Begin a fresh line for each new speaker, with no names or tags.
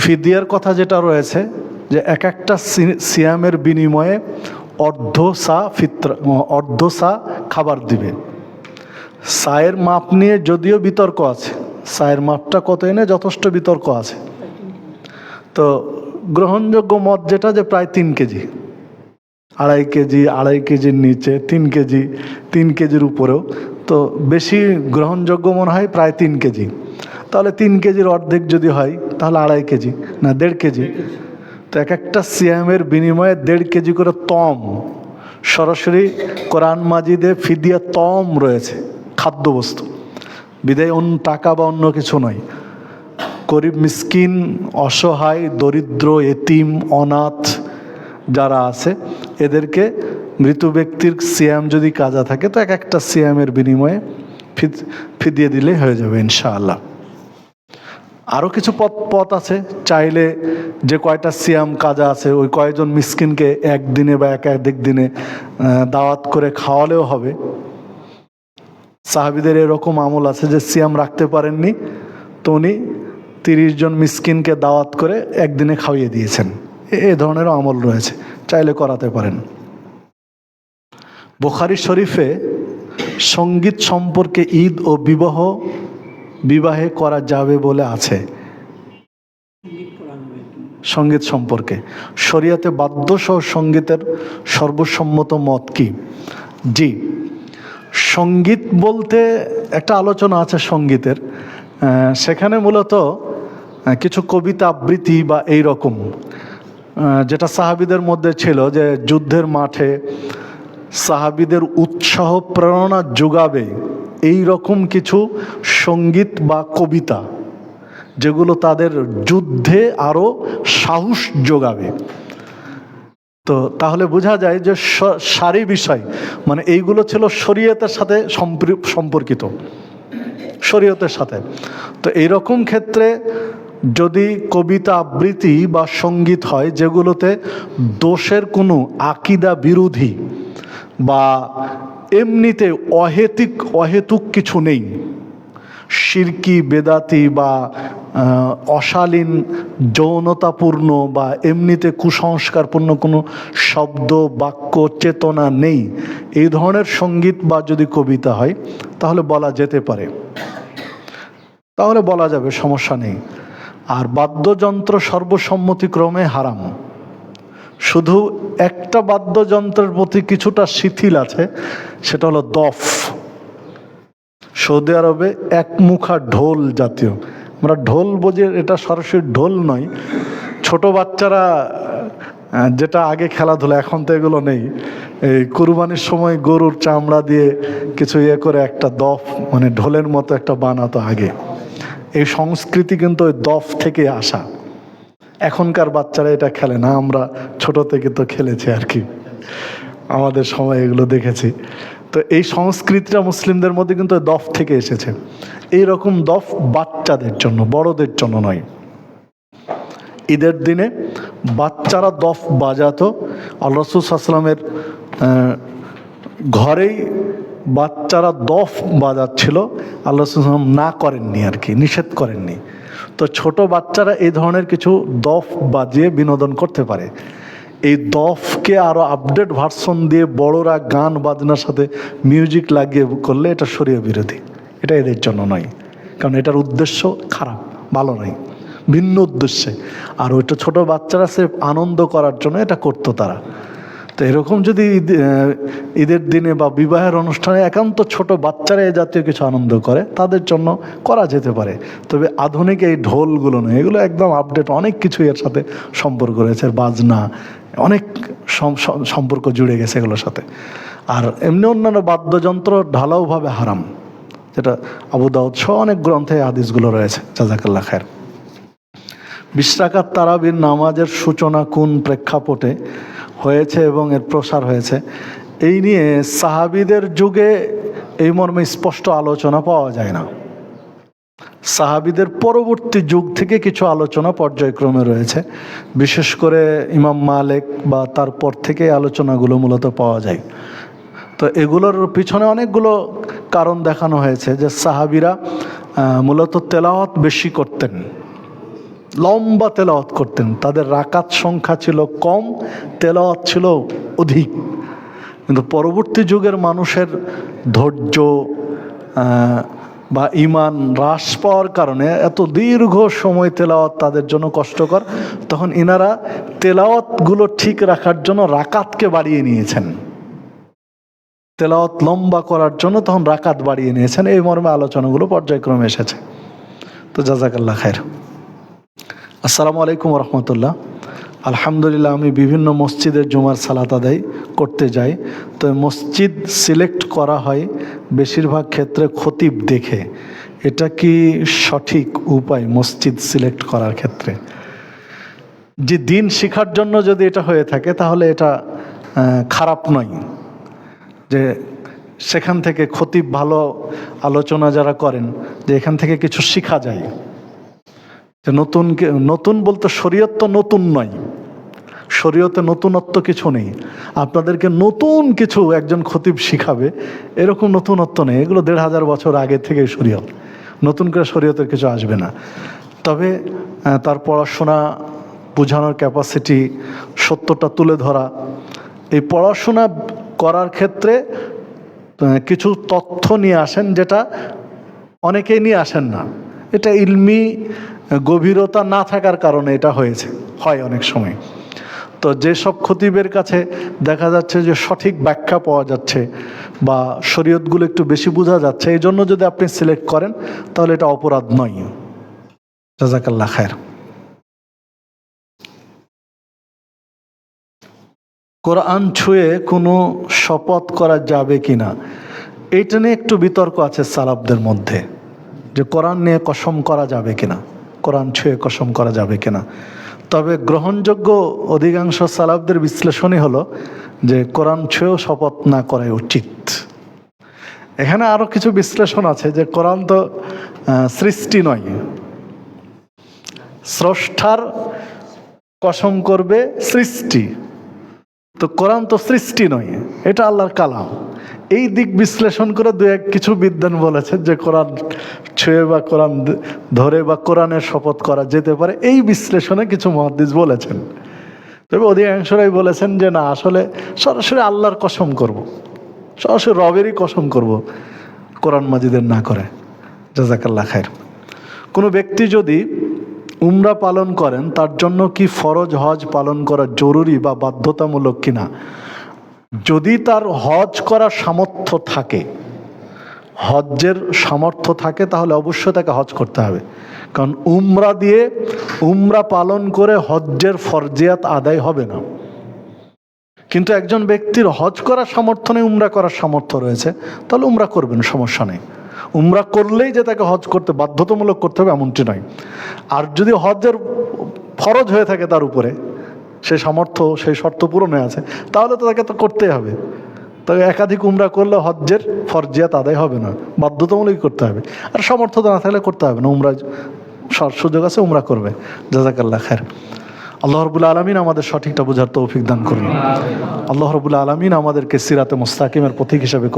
ফিদিয়ার কথা যেটা রয়েছে, যে এক একটা সিয়ামের বিনিময়ে অর্ধ সা ফিত্র অর্ধ সা খাবার দিবে। সায়ের মাপ নিয়ে যদিও বিতর্ক আছে, সায়ের মাপটা কত এনে যথেষ্ট বিতর্ক আছে। তো গ্রহণযোগ্য মত যেটা যে প্রায় তিন কেজি। আড়াই কেজি, আড়াই কেজির নিচে, তিন কেজি, তিন কেজির উপরেও। তো বেশি গ্রহণযোগ্য মনে হয় প্রায় তিন কেজি। তাহলে তিন কেজির অর্ধেক যদি হয় তাহলে আড়াই কেজি না দেড় কেজি। তো এক একটা সিয়ামের বিনিময়ে দেড় কেজি করে তম। সরাসরি কোরআন মাজিদে ফিদিয়া তম রয়েছে, খাদ্যবস্তু। বিদায় অন্য টাকা বা অন্য কিছু নয়। গরিব, মিসকিন, অসহায়, দরিদ্র, এতিম, অনাথ যারা আছে, এদেরকে মৃত ব্যক্তির সিয়াম যদি কাজা থাকে, তো এক একটা সিয়ামের বিনিময়ে ফিদ- ফিদিয়ে দিলে হয়ে যাবে ইনশাআল্লাহ। আরও কিছু পথ পথ আছে। চাইলে যে কয়টা সিয়াম কাজা আছে, ওই কয়জন মিসকিনকে একদিনে বা এক এক দিনে দাওয়াত করে খাওয়ালেও হবে। সাহাবিদের এরকম আমল আছে যে সিয়াম রাখতে পারেননি, তো উনি তিরিশ জন মিসকিনকে দাওয়াত করে একদিনে খাইয়ে দিয়েছেন। এ ধরনেরও আমল রয়েছে, চাইলে করাতে পারেন। বোখারি শরীফে সংগীত সম্পর্কে ঈদ ও বিবাহ বিবাহে করা যাবে বলে আছে। সংগীত সম্পর্কে। শরিয়াতে বাদ্যসহ সঙ্গীতের সর্বসম্মত মত কি? জি। সংগীত বলতে একটা আলোচনা আছে সঙ্গীতের। সেখানে মূলত কিছু কবিতা আবৃত্তি বা এই রকম। যেটা সাহাবিদের মধ্যে ছিল যে যুদ্ধের মাঠে সাহাবিদের উৎসাহ প্রেরণা যোগাবে। এই রকম কিছু সংগীত বা কবিতা যেগুলো তাদের যুদ্ধে আরও সাহস যোগাবে। তো তাহলে বোঝা যায় যে সারি বিষয় মানে এইগুলো ছিল শরীয়তের সাথে সম্পর্কিত, শরীয়তের সাথে। তো এইরকম ক্ষেত্রে যদি কবিতা আবৃত্তি বা সংগীত হয় যেগুলোতে দোষের কোনো আকিদা বিরোধী বা এমনিতে অহেতিক, অহেতুক কিছু নেই। শিরকি বেদাতি বা অশালীন, যৌনতাপূর্ণ বা এমনিতে কুসংস্কারপূর্ণ কোনো শব্দ, বাক্য, চেতনা নেই। এই ধরনের সংগীত বা যদি কবিতা হয়, তাহলে বলা যেতে পারে। তাহলে বলা যাবে সমস্যা নেই। আর বাদ্যযন্ত্র সর্বসম্মতিক্রমে হারাম। শুধু একটা বাদ্যযন্ত্রের প্রতি কিছুটা শিথিল আছে, সেটা হলো দফ। সৌদি আরবে একমুখা ঢোল জাতীয়। আমরা ঢোল বোঝে, এটা সরাসরি ঢোল নয়। ছোট বাচ্চারা যেটা আগে খেলাধুলা, এখন তো এগুলো নেই। এই কুরবানির সময় গরুর চামড়া দিয়ে কিছু ইয়ে করে একটা দফ মানে ঢোলের মতো একটা বানাতো আগে। এই সংস্কৃতি কিন্তু ওই দফ থেকে আসা। এখনকার বাচ্চারা এটা খেলে না, আমরা ছোট থেকে তো খেলেছি আর কি। আমাদের সময় এগুলো দেখেছি। তো এই সংস্কৃতিটা মুসলিমদের মধ্যে কিন্তু দফ থেকে এসেছে। এই রকম দফ বাচ্চাদের জন্য, বড়দের জন্য নয়। ঈদের দিনে বাচ্চারা দফ বাজাতো। আল্লাহ রসুলামের ঘরেই বাচ্চারা দফ বাজাচ্ছিল। আল্লাহ না করেননি আর কি, নিষেধ করেননি। তো ছোট বাচ্চারা এই ধরনের কিছু দফ বাজিয়ে বিনোদন করতে পারে। এই দফকে আরও আপডেট ভার্সন দিয়ে বড়রা গান বাজনার সাথে মিউজিক লাগিয়ে করলে এটা সরিয়ে বিরোধী। এটা এদের জন্য নয়। কারণ এটার উদ্দেশ্য খারাপ, ভালো নয়। ভিন্ন উদ্দেশ্যে। আর ওইটা ছোট বাচ্চারা সে আনন্দ করার জন্য এটা করতো তারা। তো এরকম যদি ঈদ- ঈদের দিনে বা বিবাহের অনুষ্ঠানে একান্ত ছোট বাচ্চারা এ জাতীয় কিছু আনন্দ করে, তাদের জন্য করা যেতে পারে। তবে আধুনিক এই ঢোলগুলো নয়, এগুলো একদম আপডেট, অনেক কিছু এর সাথে সম্পর্ক রয়েছে, বাজনা, অনেক সম- সম- সম্পর্ক জুড়ে গেছে এগুলোর সাথে। আর এমনি অন্যান্য বাদ্যযন্ত্র ঢালাওভাবে হারাম, যেটা আবু দাউদ সহ অনেক গ্রন্থে হাদিসগুলো রয়েছে জাজাকাল্লা খায়ের। বিশ্রাকাত তারাবির নামাজের সূচনা কোন প্রেক্ষাপটে হয়েছে এবং এর প্রসার হয়েছে। এই নিয়ে সাহাবিদের যুগে এই মর্মে স্পষ্ট আলোচনা পাওয়া যায় না। সাহাবিদের পরবর্তী যুগ থেকে কিছু আলোচনা পর্যায়ক্রমে রয়েছে। বিশেষ করে ইমাম মালেক বা তারপর থেকে আলোচনাগুলো মূলত পাওয়া যায়। তো এগুলোর পিছনে অনেকগুলো কারণ দেখানো হয়েছে যে সাহাবিরা মূলত তেলাওয়াত বেশি করতেন। লম্বা তেলাওয়াত করতেন। তাদের রাকাত সংখ্যা ছিল কম, তেলাওয়াত ছিল অধিক। কিন্তু পরবর্তী যুগের মানুষের ধৈর্য বা ইমান হ্রাস পাওয়ার কারণে এত দীর্ঘ সময় তেলাওয়াত তাদের জন্য কষ্টকর, তখন ইনারা তেলাওয়াতগুলো ঠিক রাখার জন্য রাকাতকে বাড়িয়ে নিয়েছেন। তেলাওয়াত লম্বা করার জন্য তখন রাকাত বাড়িয়ে নিয়েছেন। এই মর্মে আলোচনাগুলো পর্যায়ক্রমে এসেছে। তো জাজাকাল্লাহ খায়ের। আসসালামু আলাইকুম রহমতুল্লাহ আলহামদুলিল্লাহ, আমি বিভিন্ন মসজিদের জুমার সালাত আদায় করতে যাই। তো মসজিদ সিলেক্ট করা হয় বেশিরভাগ ক্ষেত্রে খতিব দেখে। এটা কি সঠিক উপায় মসজিদ সিলেক্ট করার ক্ষেত্রে? যে দিন শেখার জন্য যদি এটা হয়ে থাকে, তাহলে এটা খারাপ নয়। যে সেখান থেকে খতিব ভালো আলোচনা যারা করেন, যে এখান থেকে কিছু শেখা যায়। নতুন নতুন বলতে শরীয়ত তো নতুন নয়। শরীয়তে নতুনত্ব কিছু নেই। আপনাদেরকে নতুন কিছু একজন খতিব শিখাবে। এরকম নতুনত্ব নেই। এগুলো দেড় হাজার বছর আগে থেকেই শরীয়ত। নতুন করে শরীয়তের কিছু আসবে না। তবে তার পড়াশোনা বোঝানোর ক্যাপাসিটি সত্যটা তুলে ধরা। এই পড়াশোনা করার ক্ষেত্রে কিছু তথ্য নিয়ে আসেন যেটা অনেকেই নিয়ে আসেন না। এটা ইলমি গভীরতা না থাকার কারণে এটা হয়েছে, হয় অনেক সময়। তো যেসব খতিবের কাছে দেখা যাচ্ছে যে সঠিক ব্যাখ্যা পাওয়া যাচ্ছে বা শরীয়তগুলো একটু বেশি বোঝা যাচ্ছে, এই জন্য যদি আপনি সিলেক্ট করেন, তাহলে এটা অপরাধ নয়। জাজাকাল্লাহ খায়ের। কোরআন ছুঁয়ে কোনো শপথ করা যাবে কিনা, এটা নিয়ে একটু বিতর্ক আছে সালাবদের মধ্যে। যে কোরআন নিয়ে কসম করা যাবে কিনা, কোরআন ছুঁয়ে কসম করা যাবে কিনা। তবে গ্রহণযোগ্য অধিকাংশ সালাবদের বিশ্লেষণই হলো যে কোরআন ছুঁয়েও শপথ না করাই উচিত। এখানে আরও কিছু বিশ্লেষণ আছে যে কোরআন তো সৃষ্টি নয়। স্রষ্টার কসম করবে সৃষ্টি। তো কোরআন তো সৃষ্টি নয়, এটা আল্লাহর কালাম। এই দিক বিশ্লেষণ করে দু এক কিছু বিদ্যান বলেছেন যে কোরআন ছুঁয়ে বা কোরআন ধরে বা কোরআনের শপথ করা যেতে পারে। এই বিশ্লেষণে কিছু মহাদিস বলেছেন। তবে অধিকাংশরাই বলেছেন যে না, আসলে সরাসরি আল্লাহর কসম করব। সরাসরি রবেরই কসম করব কোরআন মাজিদের না করে। জাজাকাল্লা খায়ের কোনো ব্যক্তি যদি উমরা পালন করেন, তার জন্য কি ফরজ হজ পালন করা জরুরি বা বাধ্যতামূলক কিনা? যদি তার হজ করার সামর্থ্য থাকে, হজ্জের সামর্থ্য থাকে, তাহলে অবশ্যই তাকে হজ করতে হবে। কারণ উমরা দিয়ে উমরা পালন করে হজ্জের ফরজিয়াত আদায় হবে না। কিন্তু একজন ব্যক্তির হজ করার সামর্থ্য নেই, উমরা করার সামর্থ্য রয়েছে, তাহলে উমরা করবেন, সমস্যা নেই। উমরা করলেই যে তাকে হজ করতে বাধ্যতামূলক করতে হবে, এমনটি নয়। আর যদি হজের ফরজ হয়ে থাকে তার উপরে সেই সামর্থ্য, সেই শর্ত পূরণে আছে, তাহলে তো তাকে তো করতেই হবে। তবে একাধিক উমরা করলে হজ্জের ফরজিয়াত আদায় হবে না, বাধ্যতামূলক করতে হবে। আর সামর্থ্য না থাকলে করতে হবে না, উমরা সুযোগ আছে, উমরা করবে। জাজাকাল্লাহ খায়ের আল্লাহ রবুল্লা আলমিন আমাদের সঠিকটা বোঝার তৌফিক দান করুন। আল্লাহ রবুল্লা আলমিন আমাদেরকে সিরাতে মুস্তাকিমের প্রতীক হিসাবে